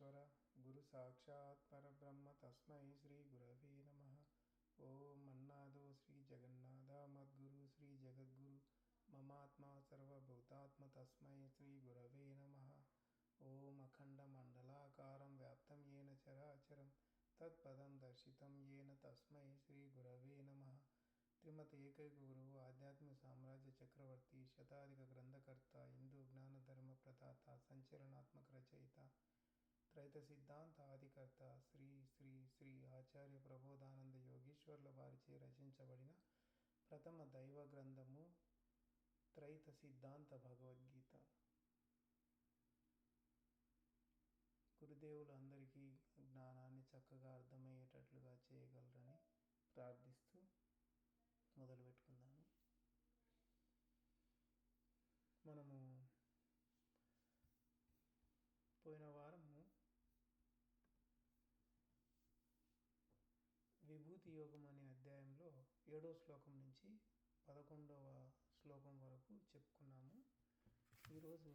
परमेश्वर गुरुसाक्षात् परब्रह्म तस्मै श्रीगुरवे नमः। ॐ मन्नादो श्रीजगन्नाथ मद्गुरु श्रीजगद्गुरु ममात्मा सर्वभूतात्म तस्मै श्रीगुरवे नमः। ॐ अखण्डमण्डलाकारं व्याप्तं येन चराचरं, तत्पदं दर्शितं येन तस्मै श्रीगुरवे नमः। त्रिमत एकैकगुरु आध्यात्म साम्राज्य चक्रवर्ती, शताधिक ग्रंथकर्ता हिंदू ज्ञान धर्म प्रदाता, संचरणात्मक रचयिता త్రైత సిద్ధాంత ఆదికర్త శ్రీ శ్రీ శ్రీ ఆచార్య ప్రబోధానంద యోగీశ్వర్ల వారిచే రచించబడిన ప్రథమ దైవ గ్రంథము త్రైత సిద్ధాంత భగవద్గీత. గురుదేవులు అందరికీ జ్ఞానాన్ని చక్కగా అర్థమయ్యేటట్లుగా చేయగలరని ప్రార్థిస్తూ మొదలు పెట్టుకుందాము మనము పోయిన వారము భక్తి యోగం అనే అధ్యాయంలో ఏడో శ్లోకం నుంచి పదకొండవ శ్లోకం వరకు చెప్పుకున్నాము. ఈరోజు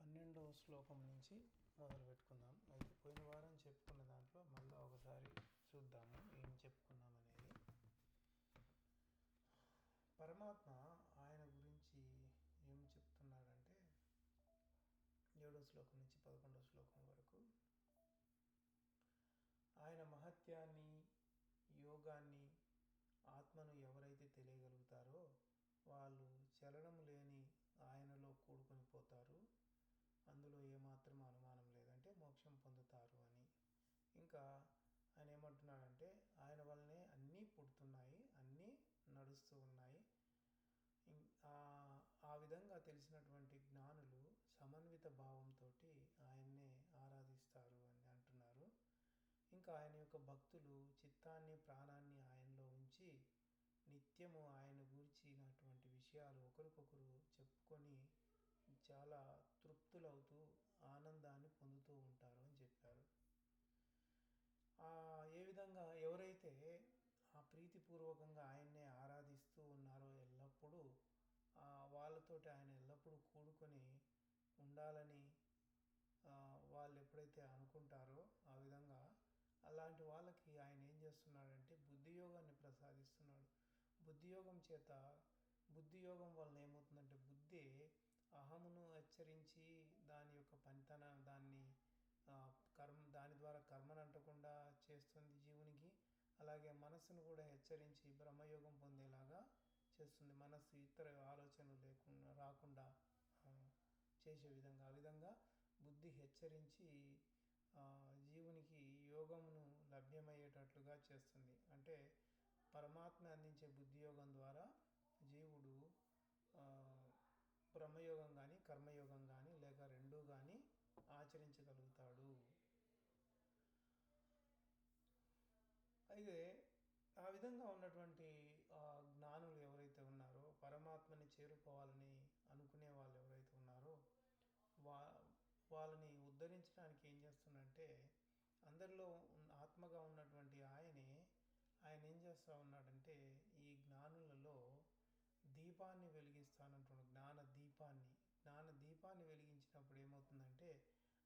పన్నెండవ శ్లోకం నుంచి మొదలు పెట్టుకుందాం. అయితే పోయిన వారం చెప్పుకున్న దాంట్లో మళ్ళీ ఒకసారి చూద్దాము ఏం చెప్పుకున్నాం అనేది. పరమాత్మ ఆయన గురించి ఏం చెప్తున్నాడంటే ఏడో శ్లోకం నుంచి పదకొండో శ్లోకం వరకు ఆయన మహత్యాన్ని యోగాన్ని ఆత్మను ఎవరైతే తెలియగలుగుతారో వాళ్ళు చలనం లేని ఆయనలో కూడుకొని పోతారు. అందులో ఏమాత్రం అనుమానం లేదంటే మోక్షం పొందుతారు అని. ఇంకా ఆయన ఏమంటున్నాడంటే ఆయన వల్లనే అన్నీ పుడుతున్నాయి అన్నీ నడుస్తూ ఉన్నాయి. ఆ విధంగా తెలిసినటువంటి జ్ఞానులు సమన్విత భావంతో ఆరాధిస్తారు అని అంటున్నారు ఇంకా ఆయన యొక్క భక్తులు చిత్తాన్ని ప్రాణాన్ని ఆయనలో ఉంచి నిత్యము ఆయన గురించినటువంటి విషయాలు ఒకరికొకరు చెప్పుకొని చాలా తృప్తులవుతూ ఆనందాన్ని పొందుతూ ఉంటారు అని చెప్పారు. ఏ విధంగా ఎవరైతే ఆ ప్రీతిపూర్వకంగా ఆయన్నే ఆరాధిస్తూ ఉన్నారో ఎల్లప్పుడూ వాళ్ళతోటి ఆయన ఎల్లప్పుడూ కూడుకొని ఉండాలని వాళ్ళు ఎప్పుడైతే అనుకుంటారో అలాంటి వాళ్ళకి ఆయన ఏం చేస్తున్నాడంటే బుద్ధియోగాన్ని ప్రసాదిస్తున్నాడు. బుద్ధియోగం చేత బుద్ధియోగం వలన ఏమవుతుందంటే బుద్ధి అహమును హెచ్చరించి దాని యొక్క పనితన దాన్ని కర్మ దాని ద్వారా కర్మను అంటకుండా చేస్తుంది జీవునికి. అలాగే మనస్సును కూడా హెచ్చరించి బ్రహ్మయోగం పొందేలాగా చేస్తుంది. మనస్సు ఇతర ఆలోచనలు లేకుండా రాకుండా చేసే విధంగా. ఆ విధంగా బుద్ధి హెచ్చరించి యోగమును లభ్యమయ్యేటట్లుగా చేస్తుంది. అంటే పరమాత్మ అందించే బుద్ధి యోగం ద్వారా జీవుడు బ్రహ్మయోగం కానీ కర్మయోగం కానీ లేక రెండూ కానీ ఆచరించగలుగుతాడు. అయితే ఆ విధంగా ఉన్నటువంటి జ్ఞానులు ఎవరైతే ఉన్నారో పరమాత్మని చేరుకోవాలని అనుకునే వాళ్ళు ఎవరైతే ఉన్నారో వా వాళ్ళని ఉద్ధరించడానికి ఏం చేస్తుందంటే అందరిలో ఆత్మగా ఉన్నటువంటి ఆయనే ఆయన ఏం చేస్తూ ఉన్నాడంటే ఈ జ్ఞానులలో దీపాన్ని వెలిగిస్తానంటున్నాడు. జ్ఞాన దీపాన్ని. జ్ఞాన దీపాన్ని వెలిగించినప్పుడు ఏమవుతుందంటే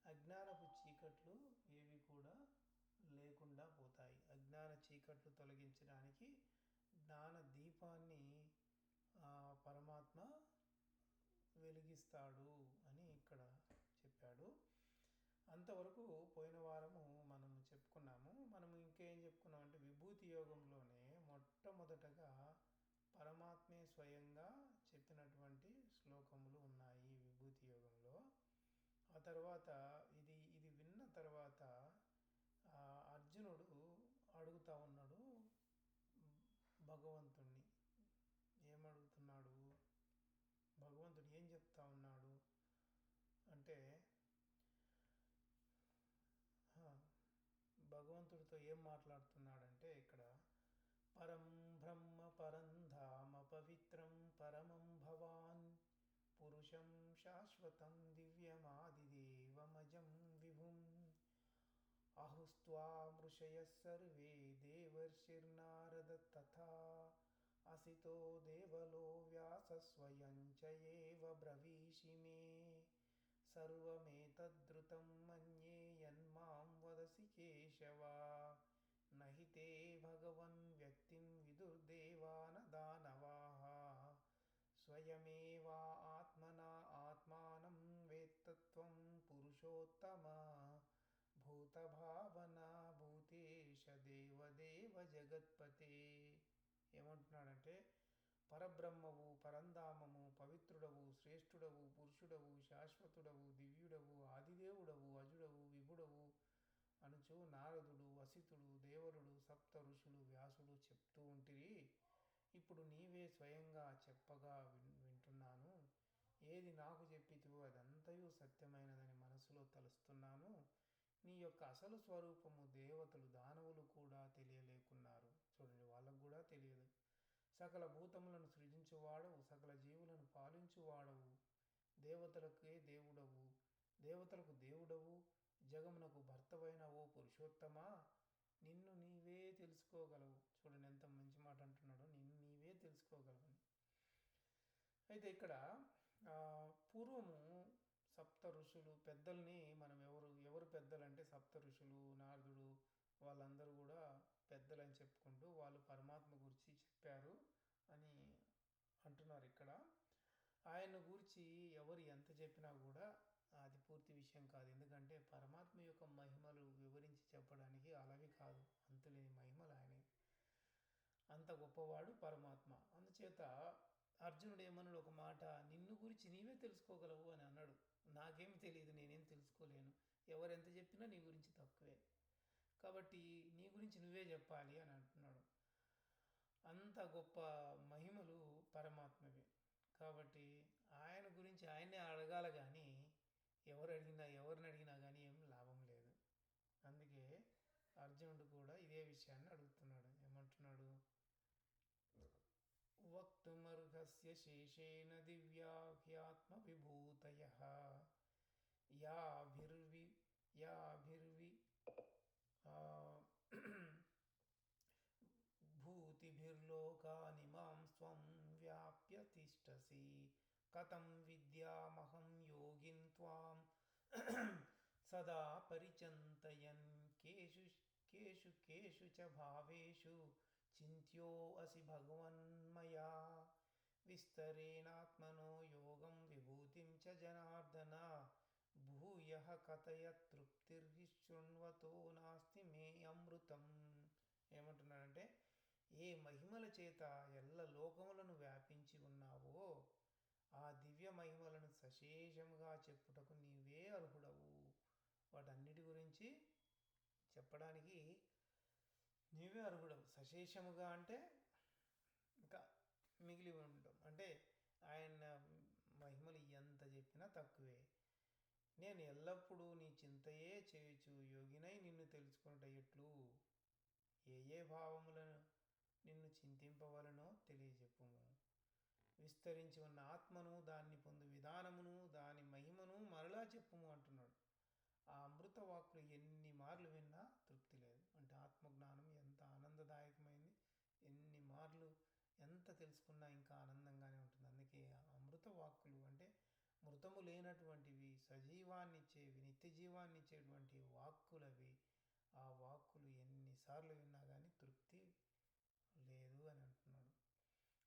అజ్ఞానపు చీకట్లు ఏవి కూడా లేకుండా పోతాయి. అజ్ఞాన చీకట్లు తొలగించడానికి జ్ఞాన దీపాన్ని పరమాత్మ వెలిగిస్తాడు అని ఇక్కడ చెప్పాడు. అంతవరకు పోయిన వారం మనం చెప్పుకున్నాము మనం ఇంకేం చెప్పుకున్నాం అంటే విభూతి యోగంలోనే మొదటగా పరమాత్మే స్వయంగా చెప్పినటువంటి శ్లోకములు ఉన్నాయి విభూతి యోగంలో. ఆ తర్వాత ఇది ఇది విన్న తర్వాత అర్జునుడు అడుగుతా ఉన్నాడు భగవంతుణ్ణి. ఏమడుగుతున్నాడు? భగవంతుడు ఏం చెప్తా ఉన్నాడు? అంటే భగవంతుడితో ఏం మాట్లాడుతున్నాడంటే ఇక్కడ పరం परं धाम पवित्रं परमं भवान्। पुरुषं शाश्वतं दिव्यमादिदेवमजं विभुम्। आहुस्त्वामृषयः सर्वे देवर्षिर्नारद तथा। असितो देवलो व्यास स्वयं च एव ब्रवीषि मे। सर्वमेतद्रुतं मन्ये यन्मां वदसि केशवा। न हि ते भगवन् నహి తే స్వయమేవా ఆత్మనా ఆత్మానం వేత్తత్వం పురుషోత్తమ భూతభావన భూతేశ దేవదేవ జగత్పతే ఏమంటున్నాడంటే పరబ్రహ్మవు పరంధామము పవిత్రుడవు శ్రేష్ఠుడవు పురుషుడవు శాశ్వతుడవు దివ్యుడవు ఆదిదేవుడవు అజుడవు విభుడవు అనుచు నారదుడు వసితుడు దేవరుడు సప్త ఋషులు వ్యాసుడు చెప్తూ ఉంటిరి. ఇప్పుడు నీవే స్వయంగా చెప్పగా వింటున్నాను. ఏది నాకు చెప్పితివో అదంతయు సత్యమైనదని మనసులో తలుస్తున్నాను. నీ యొక్క అసలు స్వరూపము దేవతలు దానవులు కూడా తెలియలేకున్నారు. చూడండి వాళ్ళకు కూడా తెలియదు. సకల భూతములను సృజించువాడవు సకల జీవులను పాలించువాడవు. దేవతలకే దేవుడవు. దేవతలకు దేవుడవు. జగమునకు భర్తవైన ఓ పురుషోత్తమా? నిన్ను నీవే తెలుసుకోగలవు. చూడండి ఎంత మంచి మాట అంటున్నాడో. నిన్ను నీవే తెలుసుకోగలవని. అయితే ఇక్కడ పూర్వము సప్త ఋషులు పెద్దల్ని మనం ఎవరు ఎవరు పెద్దలంటే సప్త ఋషులు నారదుడు వాళ్ళందరూ కూడా పెద్దలని చెప్పుకుంటూ వాళ్ళు పరమాత్మ గురించి చెప్పారు అని అంటున్నారు ఇక్కడ. ఆయన గురించి ఎవరు ఎంత చెప్పినా కూడా పూర్తి విషయం కాదు. ఎందుకంటే పరమాత్మ యొక్క మహిమలు వివరించి చెప్పడానికి అలవి కాదు. అంతులేని మహిమలు ఆయనే అంత గొప్పవాడు పరమాత్మ. అందుచేత అర్జునుడు ఏమన్నాడు? ఒక మాట నిన్ను గురించి నీవే తెలుసుకోగలవు అని అన్నాడు. నాకేం తెలియదు నేనేం తెలుసుకోలేను. ఎవరెంత చెప్పినా నీ గురించి తక్కువే. కాబట్టి నీ గురించి నువ్వే చెప్పాలి అని అంటున్నాడు. అంత గొప్ప మహిమలు పరమాత్మవి. కాబట్టి ఆయన గురించి ఆయనే అడగాల కానీ ఎవరు అడిగినా ఎవరిని అడిగినా కానీ ఏం లాభం లేదు. అందుకే అర్జునుడు కూడా ఇదే విషయాన్ని అడుగుతున్నాడు. ఏమంటున్నాడు? వక్తుమర్హస్య శేషేణ దివ్యాఖ్యాత్మ విభూతయ యాభిర్వి యాభిర్వి భూతిభిర్లోకాని మాం స్వం వ్యాప్య తిష్టసి. కథం విద్యామహం త్వాం సదా పరిచంతయన్ కేషు కేషు కేషు చ భావేషు చింత్యో అసి భగవన్మయా విస్తరేణాత్మనో యోగం విభూతిం చ జనార్దన భూయ కథయ తృప్తిర్శృణ్వతో నాస్తి మే అమృతం ఏమంటున్నాడంటే ఏ మహిమల చేత ఎల్ల లోకములను వ్యాపించి ఉన్నావో ఆ దివ్య మహిమలను సశేషముగా చెప్పుటకు నీవే అర్హుడవు. వాటన్నిటి గురించి చెప్పడానికి నీవే అర్హుడవు. సశేషముగా అంటే ఇంకా మిగిలి ఉంటాం అంటే ఆయన మహిమలు ఎంత చెప్పినా తక్కువే. నేను ఎల్లప్పుడూ నీ చింతయే చేయొచ్చు యోగినై నిన్ను తెలుసుకున్నట ఎట్లు? ఏ ఏ భావములను నిన్ను చింతింపవలనో తెలియజెప్పుము. విస్తరించి ఉన్న ఆత్మను దాన్ని పొందు విధానమును దాని మహిమను మరలా చెప్పుము అంటున్నాడు. ఆ అమృత వాక్కులు ఎన్ని మార్లు విన్నా తృప్తి లేదు. అంటే ఆత్మజ్ఞానం ఎంత ఆనందదాయకమైంది. ఎన్ని మార్లు ఎంత తెలుసుకున్నా ఇంకా ఆనందంగానే ఉంటుంది. అందుకే అమృత వాక్కులు అంటే మృతము లేనటువంటివి సజీవాన్నిచ్చేవి నిత్య జీవాన్నిచ్చేటువంటి వాక్కులవి. ఆ వాక్కులు ఎన్నిసార్లు విన్నా కానీ తృప్తి లేదు అని అంటున్నాడు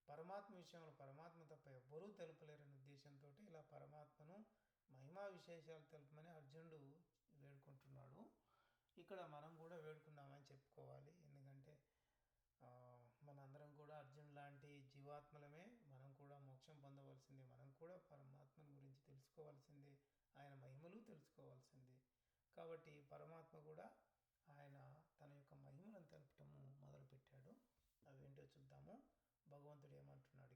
పరమాత్మ విషయంలో పరమాత్మ తప్ప ఎవ్వరూ తెలుపలేరని ఉద్దేశంతో ఇలా పరమాత్మను మహిమా విశేషాలు తెలుపమని అర్జునుడు వేడుకుంటున్నాడు. ఇక్కడ మనం కూడా వేడుకున్నామని చెప్పుకోవాలి. ఎందుకంటే మనందరం కూడా అర్జున్ లాంటి జీవాత్మలమే. మనం కూడా మోక్షం పొందవలసిందే. మనం కూడా పరమాత్మను గురించి తెలుసుకోవాల్సిందే. ఆయన మహిమలు తెలుసుకోవాల్సిందే. కాబట్టి పరమాత్మ కూడా ఆయన తన యొక్క మహిమలను తెలపటము మొదలుపెట్టాడు. అవేంటో చూద్దాము. భగవంతుడు ఏమంటున్నాడు?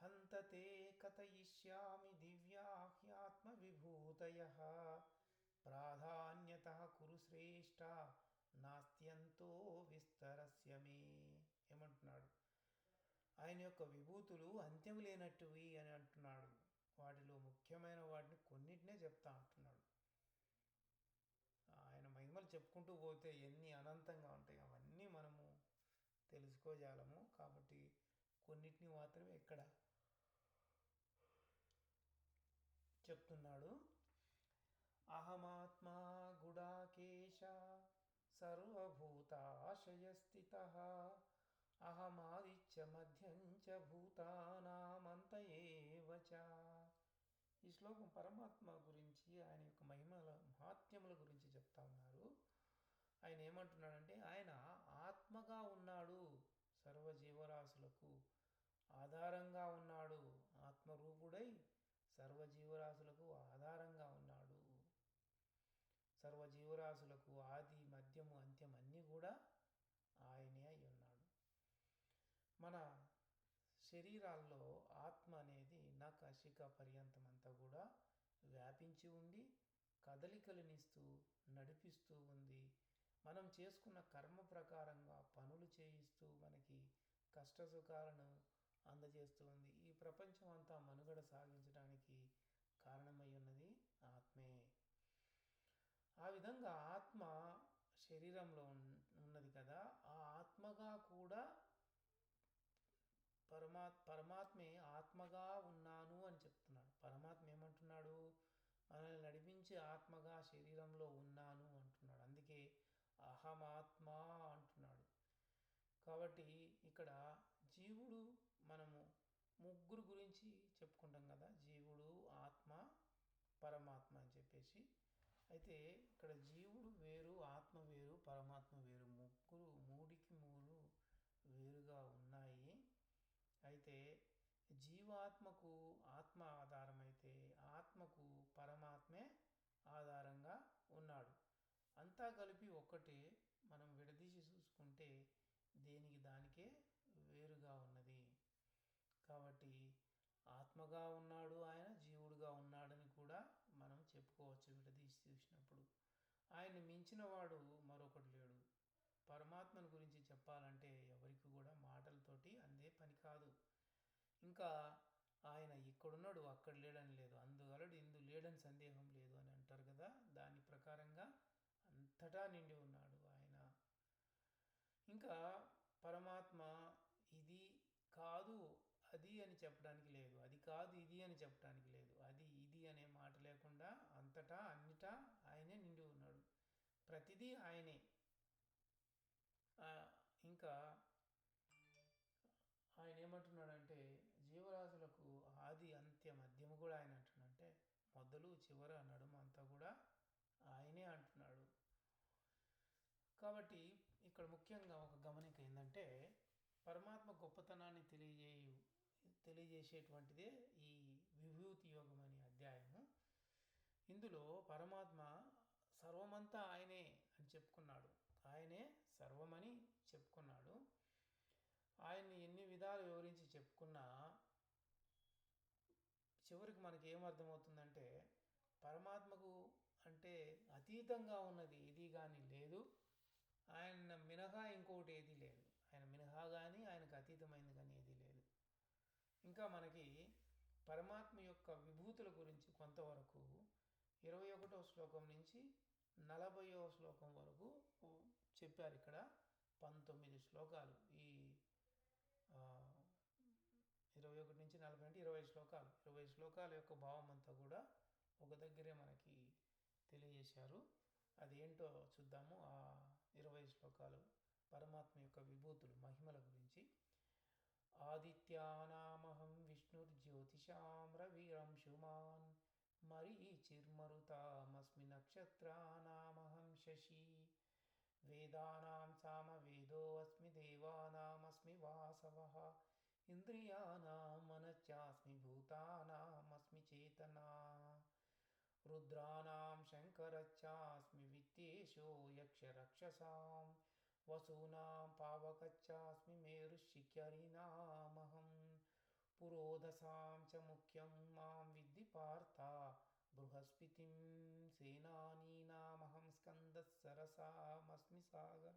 ఇక్కడ హంతతే కథయిష్యామి దివ్యాహ్యాత్మ విభూతయ ప్రాధాన్యత కురు శ్రేష్ట నాస్త్యంతో విస్తరస్య మే ఏమంటున్నాడు? ఆయన యొక్క విభూతులు అంత్యం లేనట్టువి అని అంటున్నాడు. వాటిలో ముఖ్యమైన వాటిని కొన్నిటినే చెప్తా అంటున్నాడు. ఆయన మహిమలు చెప్పుకుంటూ పోతే ఎన్ని అనంతంగా ఉంటాయి అవన్నీ మనము తెలుసుకోజాలము. కాబట్టి కొన్నిటిని మాత్రమే ఇక్కడ చెప్తున్నాడు. అహమాత్మా గుడాకేశ సర్వభూతాశయస్థిత. అహమాదిత్య మధ్యంచ చ భూతానామంత ఏవచ ఈ శ్లోకం పరమాత్మ గురించి ఆయన యొక్క మహిమల మహాత్మ్యముల గురించి చెప్తా ఉన్నారు. ఆయన ఏమంటున్నాడంటే ఆయన ఆత్మగా ఉన్నాడు. సర్వజీవరాశులకు ఆధారంగా ఉన్నాడు. సర్వజీవరాశులకు ఆధారంగా ఉన్నాడు. సర్వజీవరాశులకు ఆది మధ్యము అంత్యం అన్నీ కూడా ఆయనే అయి ఉన్నాడు. మన శరీరాల్లో ఆత్మ అనేది నకశిక పర్యంతం అంతా కూడా వ్యాపించి ఉండి కదలికలనిస్తూ నడిపిస్తూ ఉంది. మనం చేసుకున్న కర్మ ప్రకారంగా పనులు చేయిస్తూ మనకి కష్టసుఖాలను అందజేస్తుంది ఈ ప్రపంచం అంతా మనుగడ సాగించడానికి కారణమై ఉన్నది ఆత్మే. ఆ విధంగా ఆత్మ శరీరంలో ఉన్నది కదా ఆ ఆత్మగా కూడా పరమా పరమాత్మే ఆత్మగా ఉన్నాను అని చెప్తున్నాడు. పరమాత్మ ఏమంటున్నాడు? మనల్ని నడిపించి ఆత్మగా శరీరంలో ఉన్నాను అంటున్నాడు. అందుకే అహమాత్మ అంటున్నాడు. కాబట్టి ఇక్కడ జీవుడు మనము ముగ్గురు గురించి చెప్పుకుంటాం కదా జీవుడు ఆత్మ పరమాత్మ అని చెప్పేసి. అయితే ఇక్కడ జీవుడు వేరు ఆత్మ వేరు పరమాత్మ వేరు. ముగ్గురు మూడికి మూడు వేరుగా ఉన్నాయి. అయితే జీవాత్మకు ఆత్మ ఆధారమైతే ఆత్మకు పరమాత్మే ఆధారంగా ఉన్నాడు. అంతా కలిపి ఒక్కటే మనం విడదీసి చూసుకుంటే దేనికి దానికే వేరుగా ఉన్నది. కాబట్టి ఆత్మగా ఉన్నాడు ఆయన జీవుడుగా ఉన్నాడని కూడా మనం చెప్పుకోవచ్చు విడదీసి చూసినప్పుడు మించినవాడు మరొకడు మరొకటి లేడు. పరమాత్మను గురించి చెప్పాలంటే ఎవరికి కూడా మాటలతోటి అందే పని కాదు. ఇంకా ఆయన ఇక్కడున్నాడు అక్కడ లేడని లేదు. అందుగలడు ఇందు లేడని సందేహం లేదు అని అంటారు కదా. దాని ప్రకారంగా అంతటా నిండి ఉన్నాడు ఆయన. ఇంకా పరమాత్మ ఇది కాదు అది అని చెప్పడానికి లేదు. అది కాదు ఇది అని చెప్ప లేదు అది ఇది అనే మాట లేకుండా అంతటా అన్నిటా ఆయనే నిండి ఉన్నాడు ప్రతిదీ ఆయనే. ఇంకా ఆయన ఏమంటున్నాడంటే జీవరాశులకు ఆది అంత్య మధ్యము కూడా ఆయన అంటున్నాడంటే మొదలు చివర నడుమ అంతా కూడా ఆయనే అంటున్నాడు. కాబట్టి ఇక్కడ ముఖ్యంగా ఒక గమనిక ఏంటంటే పరమాత్మ గొప్పతనాన్ని తెలియజేయు తెలియజేసేటువంటిదే ఈ విభూతి యోగం అనే అధ్యాయము. ఇందులో పరమాత్మ సర్వమంతా ఆయనే అని చెప్పుకున్నాడు. ఆయనే సర్వమని చెప్పుకున్నాడు. ఆయన్ని ఎన్ని విధాలు వివరించి చెప్పుకున్నా చివరికి మనకి ఏమర్థమవుతుందంటే పరమాత్మకు అంటే అతీతంగా ఉన్నది ఏది కానీ లేదు. ఆయన మినహా ఇంకొకటి ఏది లేదు. ఆయన మినహా కానీ ఆయనకు అతీతమైంది కానీ ఏది లేదు. ఇంకా మనకి పరమాత్మ యొక్క విభూతుల గురించి కొంతవరకు ఇరవై ఒకటో శ్లోకం నుంచి నలభైవ శ్లోకం వరకు చెప్పారు ఇక్కడ పంతొమ్మిది శ్లోకాలు. ఈ ఇరవై ఒకటి నుంచి నలభై అంటే ఇరవై శ్లోకాలు. ఇరవై శ్లోకాల యొక్క భావం అంతా కూడా ఒక దగ్గరే మనకి తెలియజేశారు. అదేంటో చూద్దాము. ఆ ఇరవై శ్లోకాలు పరమాత్మ యొక్క విభూతులు మహిమల గురించి. ఆదిత్యానామహం విష్ణుర్జ్యోతిషాం రవిరంశుమాన్ मरीचिर्मरुतामस्मिनक्षत्राणामहं शशी। वेदानां सामवेदोऽस्मि देवानामस्मि वासवः। इन्द्रियाणां मनश्चास्मि भूतानामस्मि चेतना। रुद्राणां शङ्करच्चास्मि वित्तेशो यक्षरक्षसां। वसूनां पावकच्चास्मि मेरुशिखरिणामहं पुरोधसां च मुख्यं माँ विद పార్థ బృహస్పతిం సేనానీనామహం స్కందః సరసామస్మి సాగర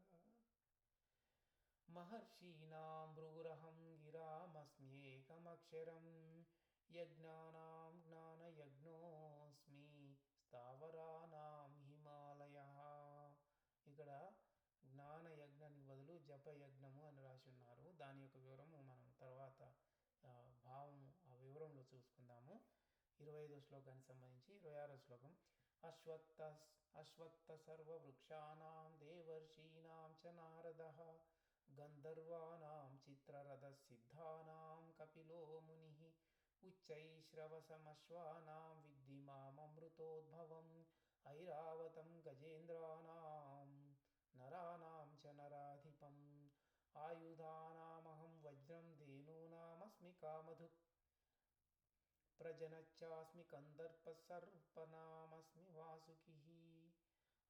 మహర్షీణాం భృగురహం గిరామస్మ్యేకమక్షరం యజ్ఞానాం జ్ఞానయజ్ఞోస్మి స్థావరానాం హిమాలయ ఇక్కడ జ్ఞానయజ్ఞానికి బదులు జపయజ్ఞము అని రాసి ఉన్నారు. దాని యొక్క వివరము ఇరవై ఐదో శ్లోకానికి సంబంధించి ఇరవై ఆరో శ్లోకం. అశ్వత్థ అశ్వత్థ సర్వవృక్షాణం దేవర్షీణాం చ నారద గంధర్వాణం చిత్రరథ సిద్ధానాం కపిలో ముని ఉచ్చైశ్రవసమశ్వానాం విద్ధి మామృతోద్భవం ఐరావతం గజేంద్రాణాం నరాణం చ నరాధిపం ఆయుధానామహం వజ్రం ధేనూనామస్మి కామధుక్ प्रजनच्चास्मि कन्दर्पसर्पनामस्मि वासुकिः।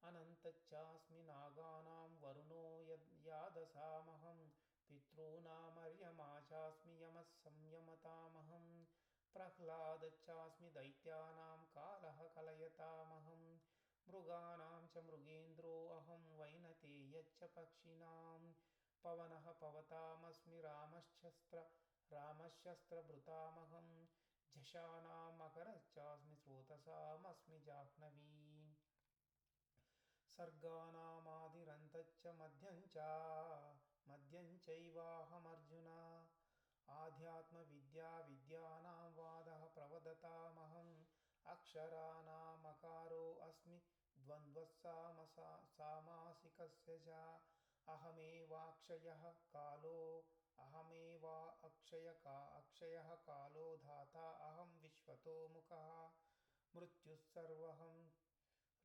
अनन्तच्चास्मि नागानां वरुणो यद् यादसामहं। पितॄनामर्यमा चास्मि प्रह्लादच्चास्मि दैत्यानां कालः कलयतामहं। मृगाणां च मृगेन्द्रो अहं वैनते यच्च पक्षिणां। पवनः पवतामस्मि रामश्चस्त्र रामश्च मकरश्चास्मि स्रोतसामस्मि जाह्नवी सर्गाणामादिरन्तच्च मध्यं च मध्यं चैवाहमर्जुन। आध्यात्मविद्या विद्यानां वादः प्रवदतामहम्। अक्षराणामकारो अस्मि द्वन्द्वस्सामसा सामासिकस्य च। अहमेवाक्षयः कालो अहमेवा अक्षयका, अक्षयः कालो धाता, अहं विश्वतो मुखः। मृत्युः सर्वहं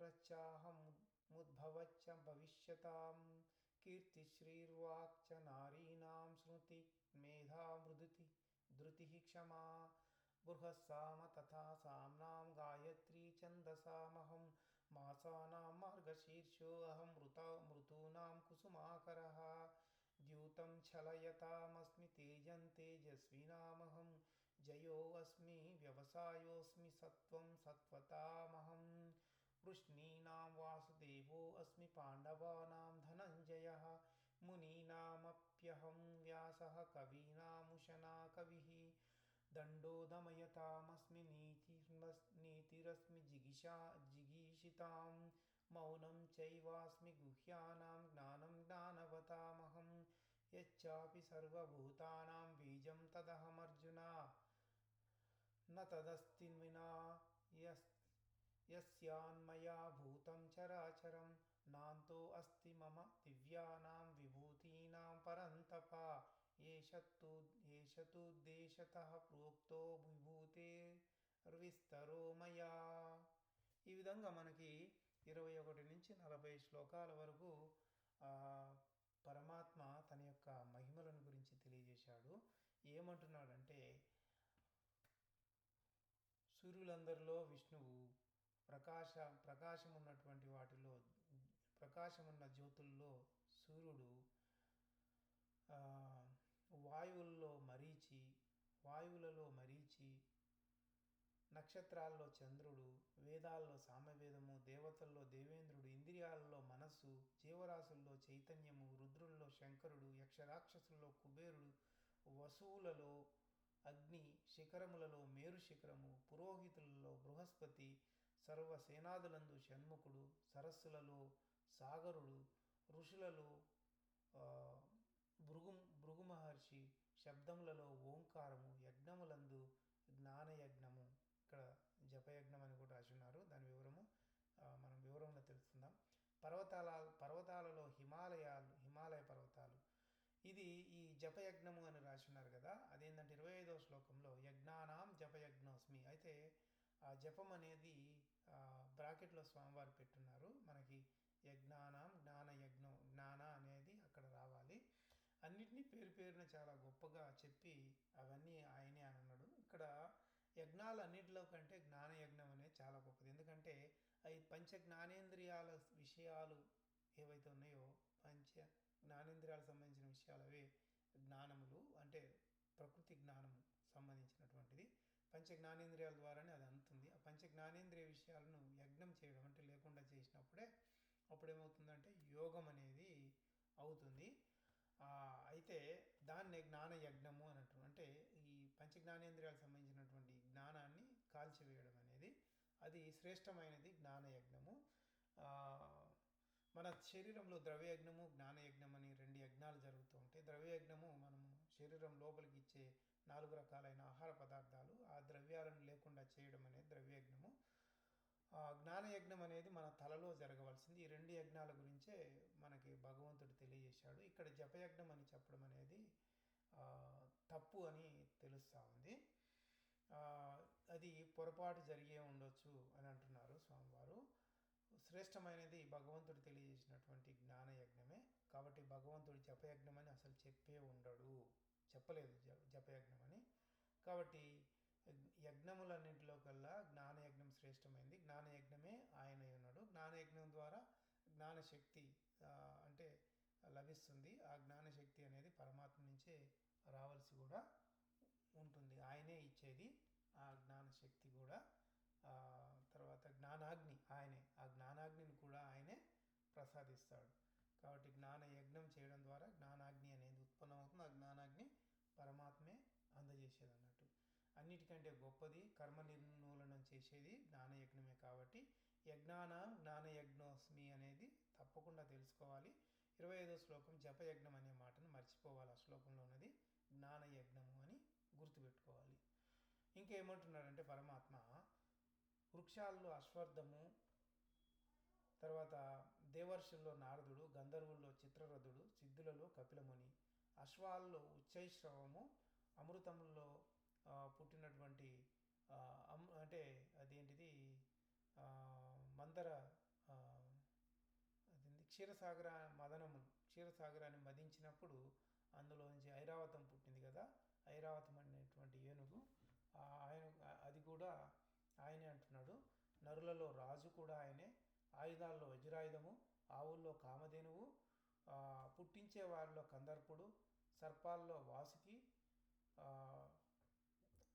रच्चाहमुद्भवच्च भविष्यतां। कीर्तिश्रीर्वाक् च नारीणां स्मृति, मेधा मृदुति, धृतिः क्षमा। बृहस्साम तथा साम्नां गायत्री छन्दसामहं। मार्गशीर्षो अहं मृता, मृतूनां कुसुमाकरः द्यूतं छलयतामस्मि तेजं तेजस्विनामहं। जयोऽस्मि व्यवसायोऽस्मि सत्त्वं सत्त्वतामहं। वृष्णीनां वासुदेवोऽस्मि पाण्डवानां धनञ्जयः। मुनीनामप्यहं व्यासः कवीनामुशना कविः। दमयतामस्मि नीतिरस्मि जिगीषा जिगीषितां। मौनं चैवास्मि गुह्यानां ज्ञानं ज्ञानवतामहं యచ్చాపి సర్వభూతానాం బీజం తదహమర్జున న తదస్తి యస్యాన్మయా భూతం చరాచరం నాంతో అస్తి మమ దివ్యానాం విభూతీనాం పరంతప ఏషత్తు ప్రోక్తో విభూతే మయా ఈ విధంగా మనకి ఇరవై ఒకటి నుంచి నలభై శ్లోకాల వరకు పరమాత్మ తన యొక్క మహిమలను గురించి తెలియజేశాడు. ఏమంటున్నాడంటే సూర్యులందరిలో విష్ణువు ప్రకాశ ప్రకాశం ఉన్నటువంటి వాటిలో ప్రకాశమున్న జ్యోతుల్లో సూర్యుడు వాయువుల్లో మరీచి వాయువులలో మరీచి నక్షత్రాల్లో చంద్రుడు వేదాల్లో సామవేదము దేవతల్లో దేవేంద్రుడు ఇంద్రియాలలో మనస్సు జీవరాశుల్లో చైతన్యము రుద్రుల్లో శంకరుడు యక్షరాక్షసుల్లో కుబేరుడు వసువులలో అగ్ని శిఖరములలో మేరు శిఖరము పురోహితులలో బృహస్పతి సర్వసేనాదులందు షణ్ముఖుడు సరస్సులలో సాగరుడు ఋషులలో భృగు భృగు మహర్షి శబ్దములలో ఓంకారము యజ్ఞములందు జ్ఞానయజ్ఞము. ఇక్కడ జపయజ్ఞం అని కూడా రాసి ఉన్నారు. దాని వివరము మనం వివరంలో పర్వతాల పర్వతాలలో హిమాలయాలు హిమాలయ పర్వతాలు. ఇది ఈ జపయజ్ఞము అని రాసి ఉన్నారు కదా. అదేంటంటే ఇరవై ఐదవ శ్లోకంలో యజ్ఞానాం జపయజ్ఞోస్మి. అయితే ఆ జపం అనేది బ్రాకెట్లో స్వామివారు పెట్టున్నారు. మనకి యజ్ఞానం జ్ఞాన యజ్ఞం జ్ఞాన అనేది అక్కడ రావాలి. అన్నిటినీ పేరు పేరున చాలా గొప్పగా చెప్పి అవన్నీ ఆయనే అని అన్నాడు. ఇక్కడ యజ్ఞాలు అన్నింటిలో కంటే జ్ఞాన యజ్ఞం అనేది చాలా గొప్పది. ఎందుకంటే అవి పంచ జ్ఞానేంద్రియాల విషయాలు ఏవైతే ఉన్నాయో పంచ జ్ఞానేంద్రియాలకు సంబంధించిన విషయాలు అవే జ్ఞానములు అంటే ప్రకృతి జ్ఞానము సంబంధించినటువంటిది. పంచ జ్ఞానేంద్రియాల ద్వారానే అది అందుతుంది. ఆ పంచ జ్ఞానేంద్రియ విషయాలను యజ్ఞం చేయడం అంటే లేకుండా చేసినప్పుడే అప్పుడు ఏమవుతుందంటే యోగం అనేది అవుతుంది. అయితే దాన్నే జ్ఞాన యజ్ఞము అని అంటే ఈ పంచ జ్ఞానేంద్రియాలకు సంబంధించినటువంటి జ్ఞానాన్ని కాల్చివేయడం. అది శ్రేష్టమైనది జ్ఞానయజ్ఞము. మన శరీరంలో ద్రవ్యయజ్ఞము జ్ఞానయజ్ఞం అని రెండు యజ్ఞాలు జరుగుతూ ఉంటాయి. ద్రవ్యయజ్ఞము మనము శరీరం లోపలికి ఇచ్చే నాలుగు రకాలైన ఆహార పదార్థాలు ఆ ద్రవ్యాలను లేకుండా చేయడం అనేది ద్రవ్యయజ్ఞము. ఆ జ్ఞానయజ్ఞం అనేది మన తలలో జరగవలసింది. ఈ రెండు యజ్ఞాల గురించే మనకి భగవంతుడు తెలియజేశాడు. ఇక్కడ జపయజ్ఞం అని చెప్పడం అనేది తప్పు అని తెలుస్తూ ఉంది. అది పొరపాటు జరిగే ఉండొచ్చు అని అంటున్నారు స్వామివారు. శ్రేష్టమైనది భగవంతుడు తెలియజేసినటువంటి జ్ఞాన యజ్ఞమే కాబట్టి భగవంతుడు జపయజ్ఞం అని అసలు చెప్పే ఉండడు. చెప్పలేదు జ జపయజ్ఞం అని కాబట్టి యజ్ఞములన్నింటిలో కల్లా జ్ఞానయజ్ఞం శ్రేష్టమైంది. జ్ఞానయజ్ఞమే ఆయన ఉన్నాడు. జ్ఞానయజ్ఞం ద్వారా జ్ఞానశక్తి అంటే లభిస్తుంది. ఆ జ్ఞానశక్తి అనేది పరమాత్మ నుంచే రావాల్సి కూడా ఉంటుంది. ఆయనే ఇచ్చేది. ఆ జ్ఞానశక్తి కూడా తర్వాత జ్ఞానాగ్ని ఆయనే ఆ జ్ఞానాగ్నిని కూడా ఆయనే ప్రసాదిస్తాడు. కాబట్టి జ్ఞాన యజ్ఞం చేయడం ద్వారా జ్ఞానాగ్ని అనేది ఉత్పన్నమవుతుంది. ఆ జ్ఞానాగ్ని పరమాత్మే అందజేసేది అన్నట్టు అన్నిటికంటే గొప్పది కర్మ నిర్మూలనం చేసేది జ్ఞానయజ్ఞమే కాబట్టి యజ్ఞాన జ్ఞానయజ్ఞోస్మి అనేది తప్పకుండా తెలుసుకోవాలి. ఇరవై ఐదో శ్లోకం జపయజ్ఞం అనే మాటను మర్చిపోవాలి. ఆ శ్లోకంలో ఉన్నది జ్ఞానయజ్ఞము అని గుర్తుపెట్టుకోవాలి. ఇంకేమంటున్నాడంటే పరమాత్మ వృక్షాల్లో అశ్వర్థము తర్వాత దేవర్షుల్లో నారదుడు గంధర్వుల్లో చిత్రరథుడు సిద్ధులలో కపిలముని అశ్వాల్లో ఉచ్చైశ్రవము అమృతంలో పుట్టినటువంటి అమ్- అంటే అదేంటిది మందర ఆ, అదేంటి క్షీరసాగర మదనములు క్షీరసాగరాన్ని మదించినప్పుడు అందులో నుంచి ఐరావతం పుట్టింది కదా ఐరావతం ఆయన అది కూడా ఆయనే అంటున్నాడు. నరులలో రాజు కూడా ఆయనే. ఆయుధాల్లో వజ్రాయుధము ఆవుల్లో కామధేనువు పుట్టించే వారిలో కందర్పుడు సర్పాల్లో వాసుకి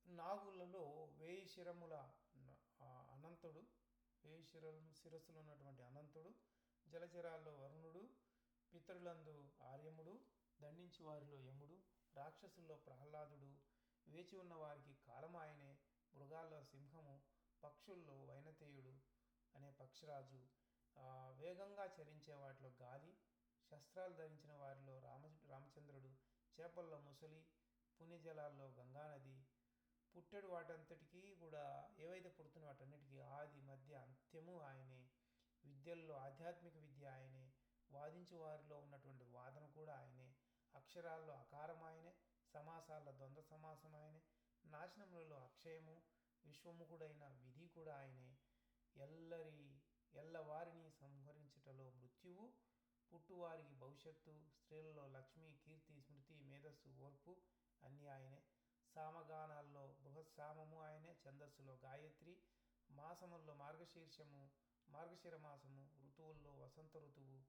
నాగులలో వేయి శిరముల అనంతుడు వేయి శిర శిరస్సులు ఉన్నటువంటి అనంతుడు జలచరాల్లో వరుణుడు పితరులందు ఆర్యముడు దండించి వారిలో యముడు రాక్షసుల్లో ప్రహ్లాదుడు వేచి ఉన్న వారికి ఆయనే. మృగాల్లో సింహము పక్షుల్లో వైనతేయుడు అనే పక్షిరాజు. వేగంగా చరించే వాటిలో గాలి శస్త్రాలు ధరించిన వారిలో రామ రామచంద్రుడు చేపల్లో ముసలి పుణ్యజలాల్లో గంగానది. పుట్టెడు వాటంతటికీ కూడా ఏవైతే పుడుతున్న వాటన్నిటికీ ఆది మధ్య అంత్యము ఆయనే. విద్యల్లో ఆధ్యాత్మిక విద్య ఆయనే. వాదించు వారిలో ఉన్నటువంటి వాదన కూడా ఆయనే. అక్షరాల్లో అకారం ఆయనే. సమాసాల ద్వంద్వ సమాసం ఆయనే. నాశనములలో అక్షయము విశ్వముఖుడైన విధి కూడా ఆయనే. ఎల్లరి ఎల్లవారిని సంహరించుటలో మృత్యువు పుట్టువారికి భవిష్యత్తు స్త్రీలలో లక్ష్మి కీర్తి స్మృతి మేధస్సు ఓర్పు అన్నీ ఆయనే. సామగానాల్లో బృహత్సామము ఆయనే. ఛందస్సులో గాయత్రి మాసముల్లో మార్గశీర్షము మార్గశిర మాసము ఋతువుల్లో వసంత ఋతువు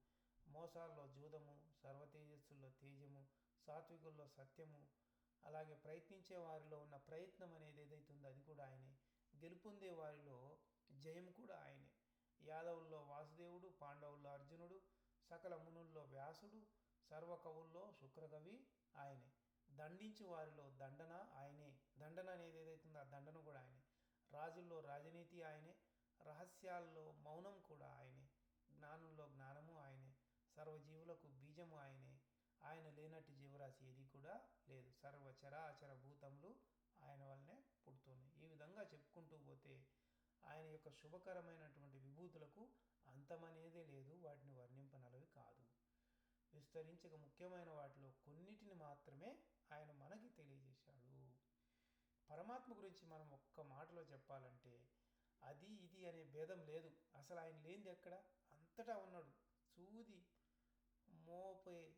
మోసాల్లో జూదము సర్వతేజస్సుల్లో తేజము సాత్వికుల్లో సత్యము అలాగే ప్రయత్నించే వారిలో ఉన్న ప్రయత్నం అనేది ఏదైతుందో అది కూడా ఆయనే. గెలుపొందే వారిలో జయం కూడా ఆయనే. యాదవుల్లో వాసుదేవుడు పాండవుల్లో అర్జునుడు సకల మునుల్లో వ్యాసుడు సర్వకవుల్లో శుక్రకవి ఆయనే. దండించి వారిలో దండన ఆయనే. దండన అనేది ఏదైతుందో ఆ దండన కూడా ఆయనే. రాజుల్లో రాజనీతి ఆయనే. రహస్యాల్లో మౌనం కూడా ఆయనే. జ్ఞానంలో జ్ఞానము ఆయనే. సర్వజీవులకు బీజము ఆయనే. ఆయన లేనట్టు జీవరాశి ఏది కూడా లేదు. సర్వ చరాచర భూతములు ఆయన వల్లనే పుడుతున్నాయి. ఈ విధంగా చెప్పుకుంటూ పోతే ఆయన యొక్క శుభకరమైనటువంటి విభూతులకు అంతమనేదే లేదు. వాటిని వర్ణింపనలవి కాదు. విస్తరించక ముఖ్యమైన వాటిలో కొన్నిటిని మాత్రమే ఆయన మనకి తెలియజేశాడు. పరమాత్మ గురించి మనం ఒక్క మాటలో చెప్పాలంటే అది ఇది అనే భేదం లేదు. అసలు ఆయన లేనిది ఎక్కడ? అంతటా ఉన్నాడు. సూది మోపే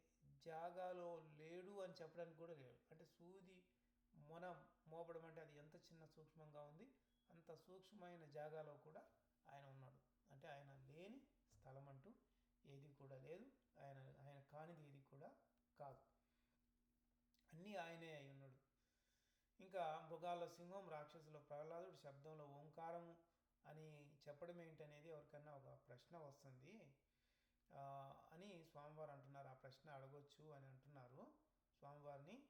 జాగాలో లేడు అని చెప్పడానికి కూడా లేదు అంటే సూది మొన మోపడం అంటే అది ఎంత చిన్న సూక్ష్మంగా ఉంది అంత సూక్ష్మమైన జాగాలో కూడా ఆయన ఉన్నాడు. అంటే ఆయన లేని స్థలం అంటూ ఏది కూడా లేదు. ఆయన ఆయన కానిది ఏది కూడా కాదు. అన్నీ ఆయనే అయి ఉన్నాడు. ఇంకా మృగాల్లో సింహం రాక్షసులో ప్రహ్లాదుడు శబ్దంలో ఓంకారం అని చెప్పడం ఏంటనేది ఎవరికన్నా ఒక ప్రశ్న వస్తుంది. అని స్వామివారు అంటున్నారు. ఆ ప్రశ్న అడగొచ్చు అని అంటున్నారు. స్వామివారిని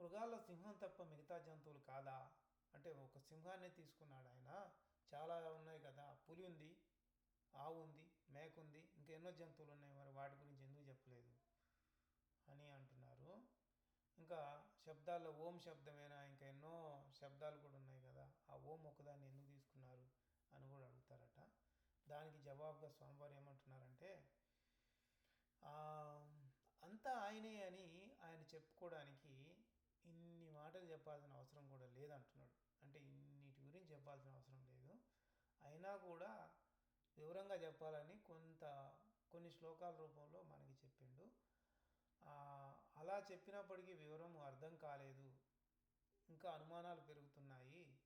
మృగాల్లో సింహం తప్ప మిగతా జంతువులు కాదా? అంటే ఒక సింహాన్ని తీసుకున్నాడు ఆయన. చాలా ఉన్నాయి కదా పులి ఉంది ఆవు ఉంది మేక ఉంది ఇంకా ఎన్నో జంతువులు ఉన్నాయి. మరి వాటి గురించి ఎందుకు చెప్పలేదు? అని అంటున్నారు. ఇంకా శబ్దాల్లో ఓం శబ్దమేనా? ఇంకా ఎన్నో శబ్దాలు కూడా ఉన్నాయి కదా. ఆ ఓం ఒకదాన్ని ఎందుకు తీసుకున్నారు అని కూడా అడుగుతారట. దానికి జవాబుగా స్వామివారు ఏమంటున్నారంటే అంతా ఆయనే అని ఆయన చెప్పుకోవడానికి ఇన్ని మాటలు చెప్పాల్సిన అవసరం కూడా లేదంటున్నాడు. అంటే ఇన్నిటి గురించి చెప్పాల్సిన అవసరం లేదు. అయినా కూడా వివరంగా చెప్పాలని కొంత కొన్ని శ్లోకాల రూపంలో మనకి చెప్పిండు. అలా చెప్పినప్పటికీ వివరం అర్థం కాలేదు. ఇంకా అనుమానాలు పెరుగుతున్నాయి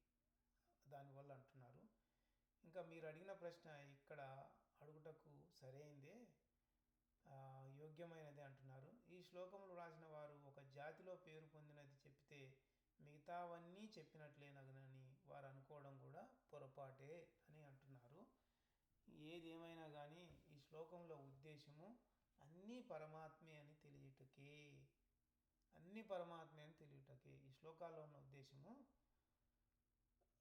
దానివల్ల అంటున్నారు. ఇంకా మీరు అడిగిన ప్రశ్న ఇక్కడ అడుగుటకు సరైందే. యోగ్యమైనది అంటున్నారు. ఈ శ్లోకంలో రాసిన వారు ఒక జాతిలో పేరు పొందినది చెప్తే మిగతావన్నీ చెప్పినట్లేనగనని వారు అనుకోవడం కూడా పొరపాటే అని అంటున్నారు. ఏది ఏమైనా కానీ ఈ శ్లోకంలో ఉద్దేశము అన్నీ పరమాత్మే అని తెలియటకే అన్నీ పరమాత్మే అని తెలియటకే ఈ శ్లోకాల్లో ఉన్న ఉద్దేశము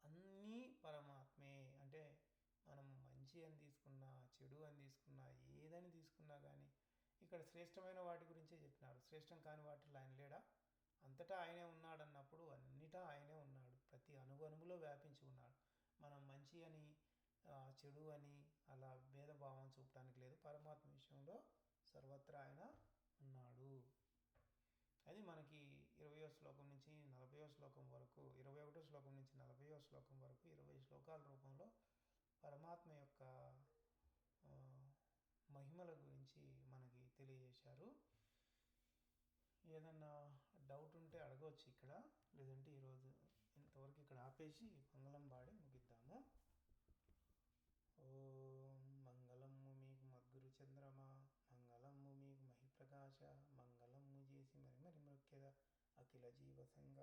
అన్నీ పరమాత్మ అంటే మనం మంచి అని తీసుకున్నా చెడు అని తీసుకున్నా ఏదని తీసుకున్నా కానీ ఇక్కడ శ్రేష్టమైన వాటి గురించే చెప్పినారు. శ్రేష్టం కాని వాటిలో ఆయన లేడా? అంతటా ఆయనే ఉన్నాడు అన్నప్పుడు అన్నిటా ఆయనే ఉన్నాడు. ప్రతి అణువణువులో వ్యాపించి ఉన్నాడు. మనం మంచి అని చెడు అని అలా భేదభావం చూపడానికి లేదు. పరమాత్మ విషయంలో సర్వత్రా ఆయన ఉన్నాడు. అది మనకి ఇరవయో శ్లోకం నుంచి నలభయో శ్లోకం వరకు ఇరవై ఒకటో శ్లోకం నుంచి నలభయో శ్లోకం వరకు ఇరవై శ్లోకాల రూపంలో పరమాత్మ యొక్క మహిమల గురించి తెలియజేశారు. ఏదన్నా డౌట్ ఉంటే అడగవచ్చు ఇక్కడ. లేదంటే ఈరోజు ఇంతవరకు ఇక్కడ ఆపేసి మంగళం పాడి ముగిద్దాము. ఓం మంగళము మీకు మగ్గురు చంద్రమా మంగళము మీకు మహిప్రకాశ మంగళము చేసి మరి మరి మృక్యద అఖిల జీవ సంఘ